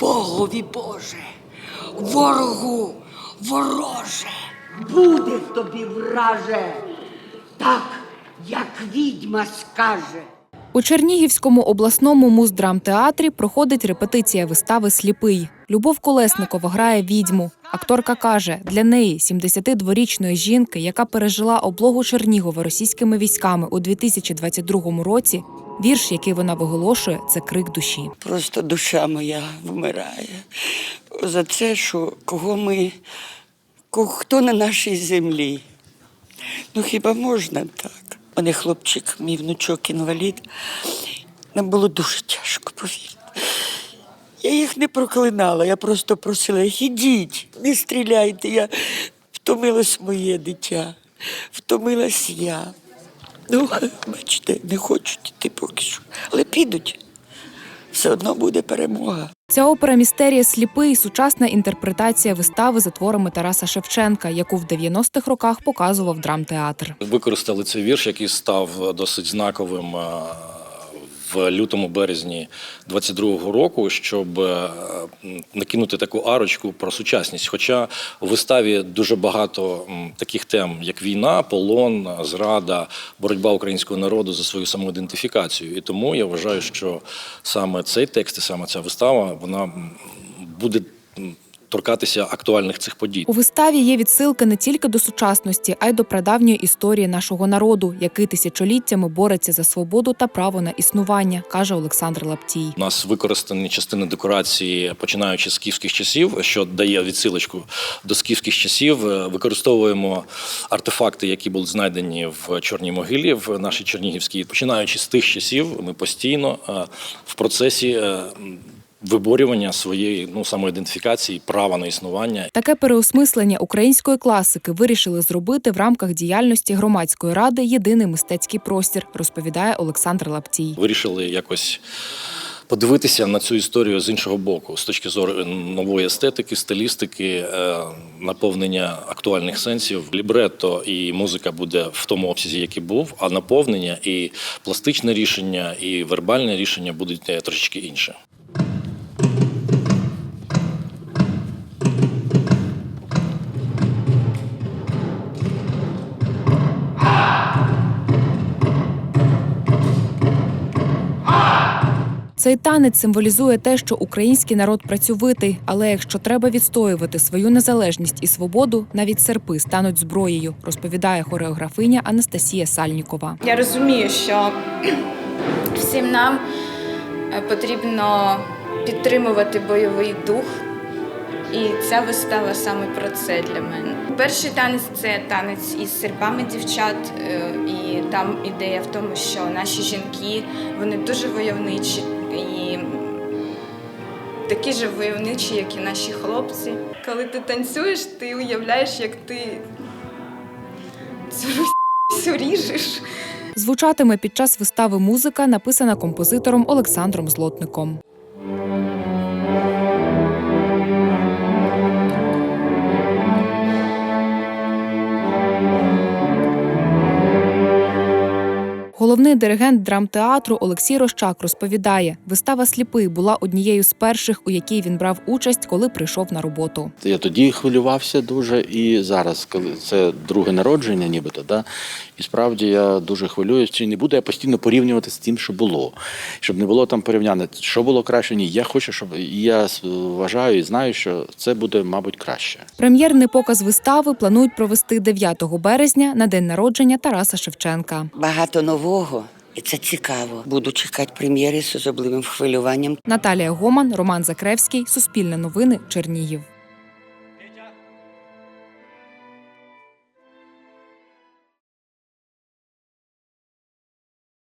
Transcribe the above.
Богові Боже, ворогу вороже, буде тобі враже, так, як відьма скаже. У Чернігівському обласному муздрамтеатрі проходить репетиція вистави Сліпий. Любов Колесникова грає відьму. Акторка каже, для неї, 72-річної жінки, яка пережила облогу Чернігова російськими військами у 2022 році, вірш, який вона виголошує, це крик душі. Просто душа моя вмирає за це, що кого ми, ко- хто на нашій землі. Ну хіба можна так? Мене хлопчик, мій внучок інвалід. Нам було дуже тяжко, повірте. Я їх не проклинала, я просто просила їх, ідіть, не стріляйте. Я втомилось моє дитя, втомилась я. Ну, бачите, не хочуть йти поки що, але підуть. Все одно буде перемога. Ця опера містерія Сліпий сучасна інтерпретація вистави за творами Тараса Шевченка, яку в 90-х роках показував драмтеатр. Використали цей вірш, який став досить знаковим в лютому березні 22-го року, щоб е, накинути таку арочку про сучасність. Хоча у виставі дуже багато таких тем, як війна, полон, зрада, боротьба українського народу за свою самоідентифікацію. І тому я вважаю, що саме цей текст і саме ця вистава вона буде торкатися актуальних цих подій. У виставі є відсилки не тільки до сучасності, а й до прадавньої історії нашого народу, який тисячоліттями бореться за свободу та право на існування, каже Олександр Лаптій. У нас використані частини декорації, починаючи з скіфських часів, що дає відсилочку до скіфських часів. Е, Використовуємо артефакти, які були знайдені в Чорній могилі в нашій Чернігівській. Починаючи з тих часів, ми постійно е, в процесі. Е, Виборювання своєї ну самоідентифікації, права на існування Таке переосмислення української класики вирішили зробити в рамках діяльності громадської ради Єдиний мистецький простір, розповідає Олександр Лаптій. вирішили якось подивитися на цю історію з іншого боку, з точки зору нової естетики, стилістики, е, наповнення актуальних сенсів. Лібретто і музика буде в тому обсязі, який був, а наповнення і пластичне рішення, і вербальне рішення будуть е, трошечки інше. Цей танець символізує те, що український народ працьовитий, але якщо треба відстоювати свою незалежність і свободу, навіть серпи стануть зброєю, розповідає хореографиня Анастасія Сальнікова. Я розумію, що всім нам е, потрібно підтримувати бойовий дух, і ця вистава саме про це для мене. Перший танець це танець із серпами дівчат, е, і там ідея в тому, що наші жінки вони дуже войовничі і такі ж войовничі, як і наші хлопці. Коли ти танцюєш, ти уявляєш, як ти цю всю ріжеш. Звучатиме під час вистави музика, написана композитором Олександром Злотником. Головний диригент драмтеатру Олексій Рощак розповідає, вистава Сліпий була однією з перших, у якій він брав участь, коли прийшов на роботу. Я тоді хвилювався дуже, і зараз, коли це друге народження, нібито, да, і справді я дуже хвилююсь, чи не буду я постійно порівнювати з тим, що було. Щоб не було там порівняння, що було краще, ні. Я хочу, щоб я вважаю і знаю, що це буде, мабуть, краще. Прем'єрний показ вистави планують провести 9 березня на день народження Тараса Шевченка. Багато нового, і це цікаво. Буду чекати прем'єри з особливим хвилюванням. Наталія Гоман, Роман Закревський, Суспільне новини, Чернігів.